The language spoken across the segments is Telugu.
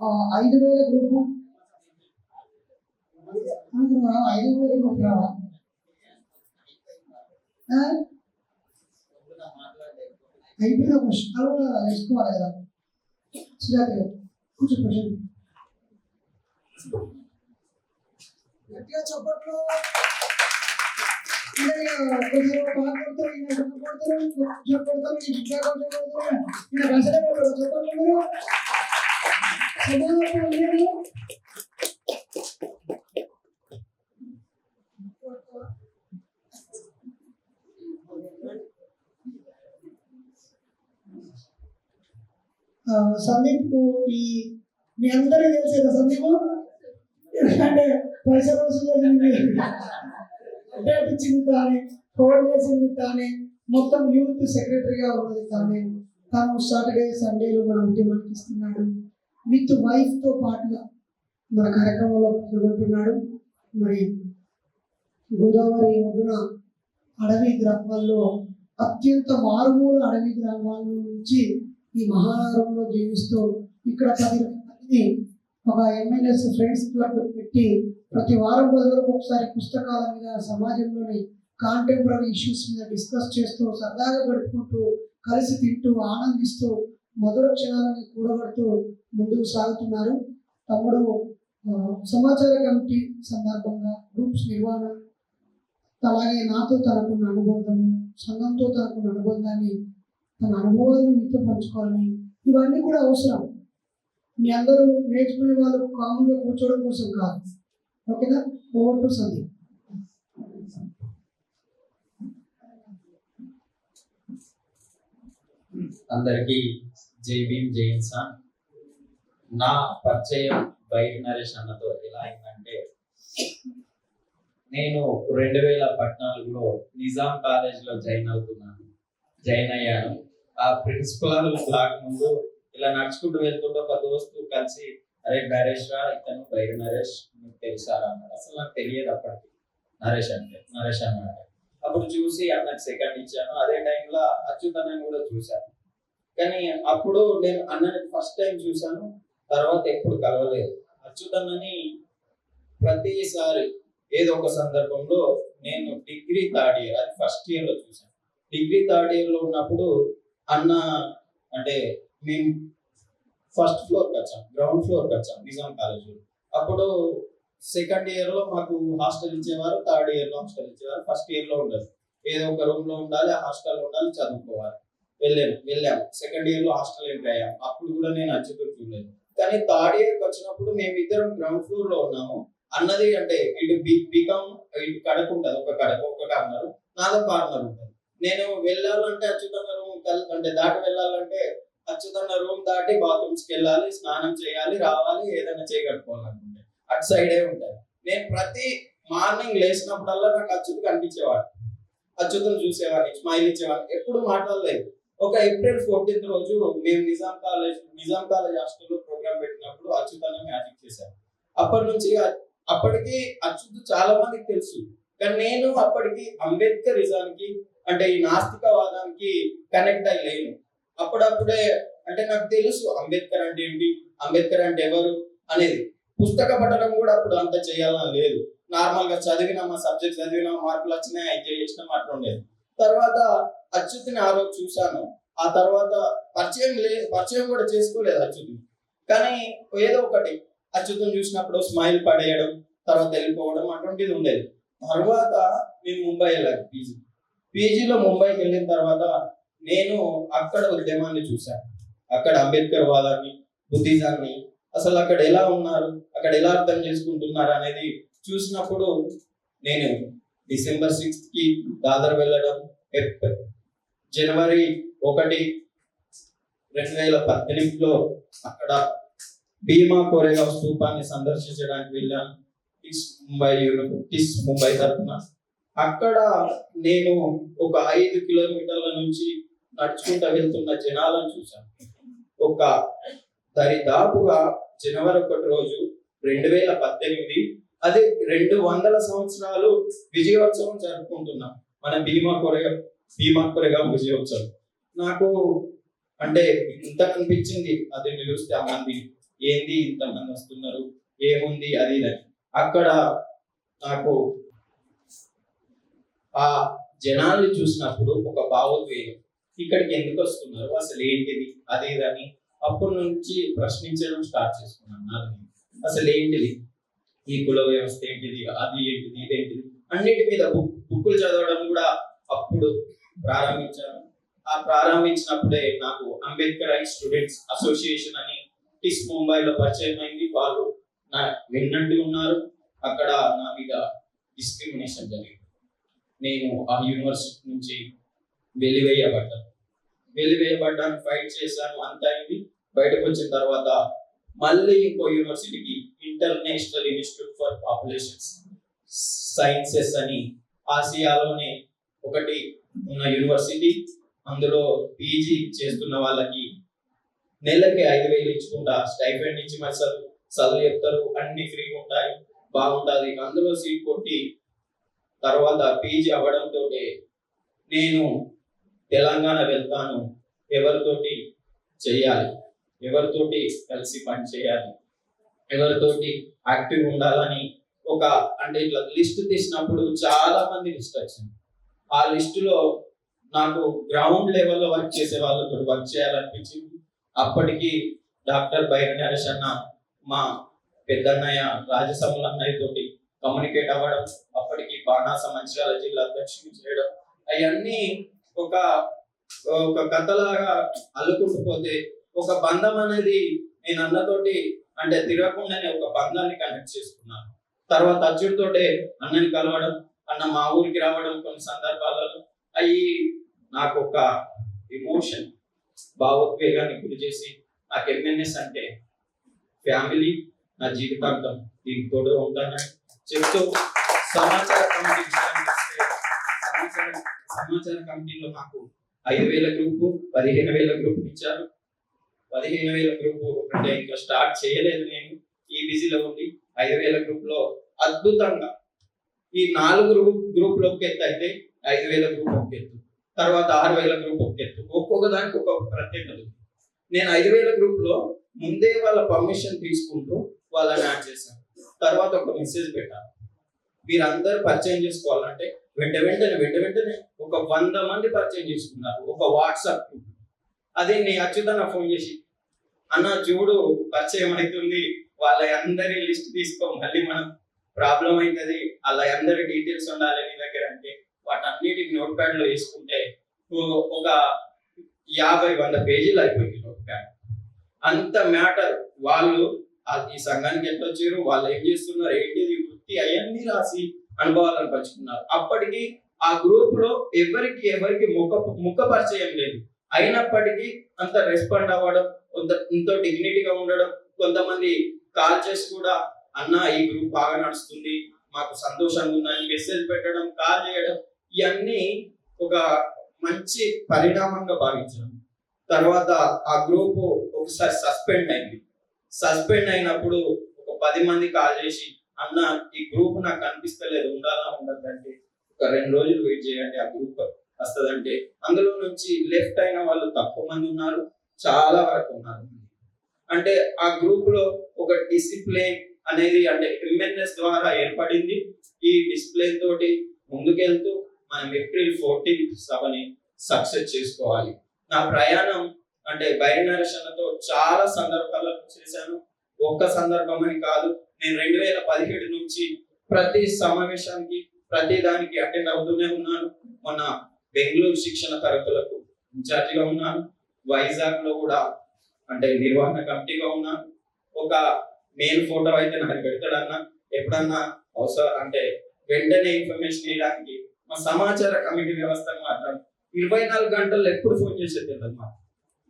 ఆ, ఐదు వేల గ్రూపు అనుకున్నావా? ఐదు వేల గ్రూప్ రావా ఆ? అయిపోయిన పుస్తకాలు కూడా వేసుకోవాలి కదా సుజాత గారు కూర్చో ప్రశాంత్ గట్టిగా చప్పట్లు కొంచెం బాగా కొడతారు ఈయన కొంచెం కొడతారు కొంచెం కొడతారు ఈ ఇంకా కొంచెం కొడతారు ఈయన రసనే కొడతారు చప్పట్లు మీరు సమాధానం లేదు ఆ, సందీప్ ఈ మీ అందరికీ తెలిసేదా సందీప్ ఎందుకంటే పైసలు వసూలు చేసింది ఇచ్చింది తానే ఫోన్ చేసింది తానే మొత్తం యూత్ సెక్రటరీగా ఉన్నది తానే తను సాటర్డే సండేలు కూడా ఉద్యమానికి ఇస్తున్నాడు. విత్ వైఫ్తో పాటుగా మన కార్యక్రమంలో పాల్గొంటున్నాడు. మరి గోదావరి ఒడ్డున అడవి గ్రామాల్లో అత్యంత మారుమూల అడవి గ్రామాల నుంచి ఈ మహానగరంలో జీవిస్తూ ఇక్కడ పది మందిని ఒక ఎంఎల్ఎస్ ఫ్రెండ్స్ క్లబ్ పెట్టి ప్రతి వారం రోజులకు ఒకసారి పుస్తకాల మీద సమాజంలోని కాంటెంపరీ ఇష్యూస్ మీద డిస్కస్ చేస్తూ సరదాగా గడుపుకుంటూ కలిసి తింటూ ఆనందిస్తూ మధుర క్షణాలని కూడగడుతూ ముందుకు సాగుతున్నారు. తమ్ముడు సమాచార కమిటీ సందర్భంగా గ్రూప్స్ నిర్వహణ అలాగే నాతో తనకున్న అనుబంధము సంఘంతో తనకున్న అనుబంధాన్ని తన అనుభవాన్ని మీతో పంచుకోవాలని ఇవన్నీ కూడా అవసరం. మీ అందరూ నేర్చుకునే వాళ్ళు కామన్గా కూర్చోవడం కోసం కాదు. ఓకేనా? Over to Sandeep. అందరికీ జై భీమ్ జై ఇన్సాన్ నా పరిచయం బయట నరేష్ అన్నతో ఎలా అయిందంటే నేను రెండు వేల పద్నాలుగులో నిజాం కాలేజ్లో జాయిన్ అవుతున్నాను జాయిన్ అయ్యాను. ఆ ప్రిన్సిపల్ బ్లాక్ ముందు ఇలా నడుచుకుంటూ వెళ్తుంటే ఒక దోస్తు కలిసి అరే నరేష్ రా ఇతను బైర్ నరేష్ మీకు తెలుసారా అన్నాడు. అసలు నాకు తెలియదు అప్పటికి. నరేష్ అంటే నరేష్ అన్నాడు అప్పుడు చూసి అన్నకు సెకండ్ ఇచ్చాను. అదే టైంలో అచ్యుతనని కూడా చూశాను. కానీ అప్పుడు నేను అన్నని ఫస్ట్ టైం చూశాను. తర్వాత ఎప్పుడు కలవలేదు. అచ్యుతన్నని ప్రతిసారి ఏదో ఒక సందర్భంలో నేను డిగ్రీ థర్డ్ ఇయర్ అది ఫస్ట్ ఇయర్లో చూసాను చూశాను. డిగ్రీ థర్డ్ ఇయర్లో ఉన్నప్పుడు అన్న అంటే మేము ఫస్ట్ ఫ్లోర్కి వచ్చాం గ్రౌండ్ ఫ్లోర్కి వచ్చాం నిజాం కాలేజీలో. అప్పుడు సెకండ్ ఇయర్లో మాకు హాస్టల్ ఇచ్చేవారు థర్డ్ ఇయర్లో హాస్టల్ ఇచ్చేవారు ఫస్ట్ ఇయర్లో ఉండదు ఏదో ఒక రూమ్లో ఉండాలి హాస్టల్లో ఉండాలి చదువుకోవాలి. వెళ్ళాను వెళ్ళాము. సెకండ్ ఇయర్లో హాస్టల్ ఎంటర్ అయ్యాము అప్పుడు కూడా నేను అచ్చుతూ చూడలేదు. కానీ థర్డ్ ఇయర్కి వచ్చినప్పుడు మేము ఇద్దరం గ్రౌండ్ ఫ్లోర్లో ఉన్నాము. అన్నది అంటే ఇటు బికమ్ ఇటు కడకు ఉంటుంది ఒక కడకు ఒక కార్నర్. నాదో కార్నర్ ఉంటుంది. నేను వెళ్ళాలంటే అచ్యుతన్న రూమ్ అంటే దాటి వెళ్ళాలంటే అచ్యుతన్న రూమ్ దాటి బాత్రూమ్స్కి వెళ్ళాలి స్నానం చేయాలి రావాలి ఏదైనా చేయగట్టుకోవాలనుకుంటే అటు సైడే ఉంటాయి నేను ప్రతి మార్నింగ్ లేచినప్పుడల్లా నాకు అచ్యుత్ కనిపించేవాడు. అచ్యుతను చూసేవాడిని స్మైల్ ఇచ్చేవాడిని. ఎప్పుడు మాట్లాడలేదు. ఒక ఏప్రిల్ ఫోర్టీన్త్ రోజు మేము నిజాం కాలేజ్ నిజాం కాలేజ్ హాస్టల్లో ప్రోగ్రామ్ పెట్టినప్పుడు అచ్యుతన్న మ్యాజిక్ చేశాను అప్పటి నుంచి అప్పటికి అచ్యుత్ చాలా మందికి తెలుసు. కానీ నేను అప్పటికి అంబేద్కరిజానికి అంటే ఈ నాస్తికవాదానికి కనెక్ట్ అయ్యలేను లేను. అప్పుడప్పుడే అంటే నాకు తెలుసు అంబేద్కర్ అంటే ఏంటి అంబేద్కర్ అంటే ఎవరు అనేది. పుస్తక పఠనం కూడా అప్పుడు అంత చేయాలని లేదు. నార్మల్గా చదివిన మా సబ్జెక్ట్ చదివిన మార్కులు వచ్చినాయి అయితే చేసిన మాత్రం ఉండేది తర్వాత అచ్యుత్ని ఆ రోజు చూశాను. ఆ తర్వాత పరిచయం లే పరిచయం కూడా చేసుకోలేదు అచ్యుత్ని. కానీ ఏదో ఒకటి అచ్యుతం చూసినప్పుడు స్మైల్ పడేయడం తర్వాత వెళ్ళిపోవడం అటువంటిది ఉండేది. తర్వాత నేను ముంబై వెళ్ళాను పీజీ. పీజీలో ముంబైకి వెళ్ళిన తర్వాత నేను అక్కడ ఉద్యమాన్ని చూశాను. అక్కడ అంబేద్కర్ వాదాన్ని బుద్ధిజాన్ని అసలు అక్కడ ఎలా ఉన్నారు అక్కడ ఎలా అర్థం చేసుకుంటున్నారు అనేది చూసినప్పుడు నేను డిసెంబర్ సిక్స్త్కి దాదర్ వెళ్ళడం జనవరి ఒకటి రెండు వేల పద్దెనిమిదిలో అక్కడ భీమా కోరేగావ్ స్తూపాన్ని సందర్శించడానికి వెళ్ళాను టిస్ ముంబై టిస్ ముంబై తరఫున. అక్కడ నేను ఒక ఐదు కిలోమీటర్ల నుంచి నడుచుకుంటూ వెళ్తున్న జనాలను చూశాను. ఒక దరిదాపుగా జనవరి ఒకటి రోజు రెండు వేల పద్దెనిమిది అదే రెండు వందల సంవత్సరాలు విజయోత్సవం జరుపుకుంటున్నాం. మన భీమా కొరగా భీమా కొరగా విజయోత్సవం నాకు అంటే ఇంత అనిపించింది అది నిలుస్తే ఆ మంది ఏంది ఇంతమంది వస్తున్నారు? ఏముంది అది అక్కడ నాకు ఆ జనాల్ని చూసినప్పుడు ఒక భావోద్వేగం. ఇక్కడికి ఎందుకు వస్తున్నారు? అసలు ఏంటిది? అదేదని అప్పటి నుంచి ప్రశ్నించడం స్టార్ట్ చేసుకున్నాను నాది. అసలు ఏంటిది? ఈ కుల వ్యవస్థ ఏంటిది? అది ఏంటిది? ఇదేంటిది అన్నిటి మీద బుక్ బుక్కులు చదవడం కూడా అప్పుడు ప్రారంభించాను. ఆ ప్రారంభించినప్పుడే నాకు అంబేద్కర్ ఐ స్టూడెంట్స్ అసోసియేషన్ అని టిస్ ముంబైలో పరిచయం అయింది వాళ్ళు నా విన్నట్టు ఉన్నారు. అక్కడ నా మీద డిస్క్రిమినేషన్ జరిగింది. నేను ఆ యూనివర్సిటీ నుంచి వెలివేయబడ్డాను. వెలివేయబడ్డాను ఫైట్ చేశాను అంత అయింది. బయటకు వచ్చిన తర్వాత మళ్ళీ ఇంకో యూనివర్సిటీకి international institute for populations sciences అని ఆసియాలోనే ఒకటి ఉన్న యూనివర్సిటీ అందులో పీజీ చేస్తున్న వాళ్ళకి నెలకి ఐదు వేలు ఇచ్చుకుంటా స్టైఫెండ్ ఇచ్చి మరి సార్ చదువు చెప్తారు అన్ని ఫ్రీగా ఉంటాయి బాగుంటుంది. అందులో సీట్ కొట్టి తర్వాత పీజీ అవ్వడంతో నేను తెలంగాణ వెళ్తాను. ఎవరితోటి చేయాలి ఎవరితోటి కలిసి పని చేయాలి? ఎవరితోటి యాక్టివ్ ఉండాలని ఒక అంటే ఇట్లా లిస్ట్ తీసినప్పుడు చాలా మంది లిస్ట్ వచ్చింది. ఆ లిస్టులో నాకు గ్రౌండ్ లెవెల్లో వర్క్ చేసే వాళ్ళతో వర్క్ చేయాలనిపించింది. అప్పటికి డాక్టర్ బైర నరేష్ అన్న మా పెద్దన్నయ్య రాజసముల అన్నయ్య తోటి కమ్యూనికేట్ అవ్వడం అప్పటికి బాణాస మంచిర్యాల జిల్లా అధ్యక్షుడు చేయడం అవన్నీ ఒక ఒక కథలాగా అల్లుకుంటూ పోతే ఒక బంధం అనేది నేను అన్నతోటి అంటే తిరగకుండానే ఒక బంధాన్ని కనెక్ట్ చేసుకున్నాను. తర్వాత అచ్చుడితోటే అన్నని కలవడం అన్న మా ఊరికి రావడం కొన్ని సందర్భాలలో అవి నాకు ఒక ఎమోషన్ భావోద్వేగాన్ని గురి చేసి నాకు ఎంఎన్ఎస్ అంటే ఫ్యామిలీ నా జీవితాంతం దీనికి తోడు ఉంటానని చెప్తూ సమాచార కమిటీ సమాచార సమాచార కమిటీలో నాకు ఐదు వేల గ్రూపు పదిహేను వేల గ్రూప్ ఇచ్చారు. పదిహేను వేల గ్రూపు అంటే ఇంకా స్టార్ట్ చేయలేదు నేను. ఈ బిజీలో ఉండి ఐదు వేల గ్రూప్లో అద్భుతంగా ఈ నాలుగు గ్రూప్లోకి ఎత్తు అయితే ఐదు వేల గ్రూప్ ఒక ఎత్తు. తర్వాత ఆరు వేల గ్రూప్ ఒక ఎత్తు. ఒక్కొక్క దానికి ఒక్కొక్క ప్రత్యేకత ఉంది. నేను ఐదు వేల గ్రూప్లో ముందే వాళ్ళ పర్మిషన్ తీసుకుంటూ వాళ్ళని యాడ్ చేశాను. తర్వాత ఒక మెసేజ్ పెట్టాను. వీరందరూ పరిచయం చేసుకోవాలంటే వెంట వెంటనే వెంట వెంటనే ఒక వంద మంది పరిచయం చేసుకున్నారు. ఒక వాట్సాప్ గ్రూప్. అదే నీ అచ్యుతన్న ఫోన్ చేసి అన్న చూడు పరిచయం అవుతుంది. వాళ్ళ అందరి లిస్ట్ తీసుకో మళ్ళీ మనం ప్రాబ్లం అవుతుంది అలా అందరి డీటెయిల్స్ ఉండాలి నీ దగ్గర అంటే వాటన్నిటిని నోట్ ప్యాడ్లో వేసుకుంటే ఒక యాభై వంద పేజీలు అయిపోయింది నోట్ ప్యాడ్ అంత మ్యాటర్. వాళ్ళు ఈ సంఘానికి ఎంత వచ్చారు? వాళ్ళు ఏం చేస్తున్నారు? ఏంటిది? వృత్తి అవన్నీ రాసి అనుభవాలను పంచుకున్నారు. అప్పటికి ఆ గ్రూప్లో ఎవరికి ఎవరికి ముఖ ముఖ పరిచయం లేదు. అయినప్పటికీ అంత రెస్పాండ్ అవ్వడం కొంత ఎంతో డిగ్నిటీగా ఉండడం కొంతమంది కాల్ చేసి కూడా అన్న ఈ గ్రూప్ బాగా నడుస్తుంది మాకు సంతోషంగా ఉందని మెసేజ్ పెట్టడం కాల్ చేయడం ఇవన్నీ ఒక మంచి పరిణామంగా భావించాను తర్వాత ఆ గ్రూప్ ఒకసారి సస్పెండ్ అయింది. సస్పెండ్ అయినప్పుడు ఒక పది మంది కాల్ చేసి అన్న ఈ గ్రూప్ నాకు కనిపిస్తలేదు ఉండాలా ఉండదంటే ఒక రెండు రోజులు వెయిట్ చేయండి ఆ గ్రూప్ వస్తుందంటే. అందులో నుంచి లెఫ్ట్ అయిన వాళ్ళు తక్కువ మంది ఉన్నారు చాలా వరకు ఉన్నారు. అంటే ఆ గ్రూప్లో ఒక డిసిప్లిన్ అనేది అంటే ఎంఎన్ఎస్ ద్వారా ఏర్పడింది. ఈ డిస్ప్లే తోటి ముందుకెళ్తూ మనం ఏప్రిల్ ఫోర్టీన్త్ సభని సక్సెస్ చేసుకోవాలి. నా ప్రయాణం అంటే బైరినరేషన్లతో చాలా సందర్భాలను చేశాను. ఒక్క సందర్భం అని కాదు నేను రెండు వేల పదిహేడు నుంచి ప్రతి సమావేశానికి ప్రతి దానికి అటెండ్ అవుతూనే ఉన్నాను. మొన్న బెంగళూరు శిక్షణ తరగతులకు ఇన్ఛార్జిగా ఉన్నాను. వైజాగ్లో కూడా అంటే నిర్వహణ కమిటీగా ఉన్నాను. ఒక మెయిన్ ఫోటో అయితే నాకు పెడతాడన్నా ఎప్పుడన్నా అవసరం అంటే వెంటనే ఇన్ఫర్మేషన్ ఇవ్వడానికి మా సమాచార కమిటీ వ్యవస్థ మాత్రం ఇరవై నాలుగు గంటలు ఎప్పుడు ఫోన్ చేసేది అన్నమాట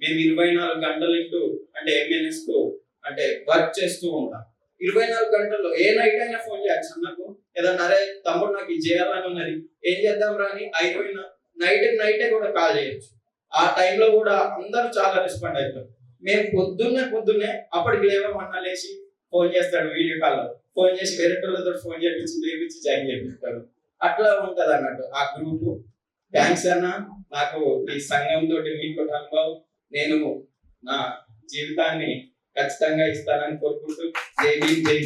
మేము ఇరవై నాలుగు గంటలు ఇంటూ అంటే ఎంఎన్ఎస్కు అంటే వర్క్ చేస్తూ ఉంటాం. ఇరవై నాలుగు గంటల్లో ఏ నైట్ అయినా ఫోన్ చేయొచ్చు నాకు ఏదన్నా అరే తమ్ముడు నాకు ఇది చేయాలని ఉన్నది. ఏం చేద్దాం రాని అయిపోయిన నైట్ నైటే కూడా కాల్ చేయొచ్చు. ఆ టైంలో కూడా అందరూ చాలా రెస్పాండ్ అవుతారు మేము పొద్దున్నే పొద్దున్నే అప్పటికి లేవమన్నా లేచి ఫోన్ చేస్తాడు వీడియో కాల్ ఫోన్ చేసి వేరే వాళ్ళతో ఫోన్ చేపించి లేపించి జాయిన్ చేపిస్తాడు. అట్లా ఉంటది అన్నట్టు. ఆ గ్రూప్ థ్యాంక్స్ అన్న నాకు ఈ సంఘం తోటి మీకు అనుభవం. నేను నా జీవితాన్ని ఖచ్చితంగా ఇస్తానని కోరుకుంటూ జై భీమ్ జై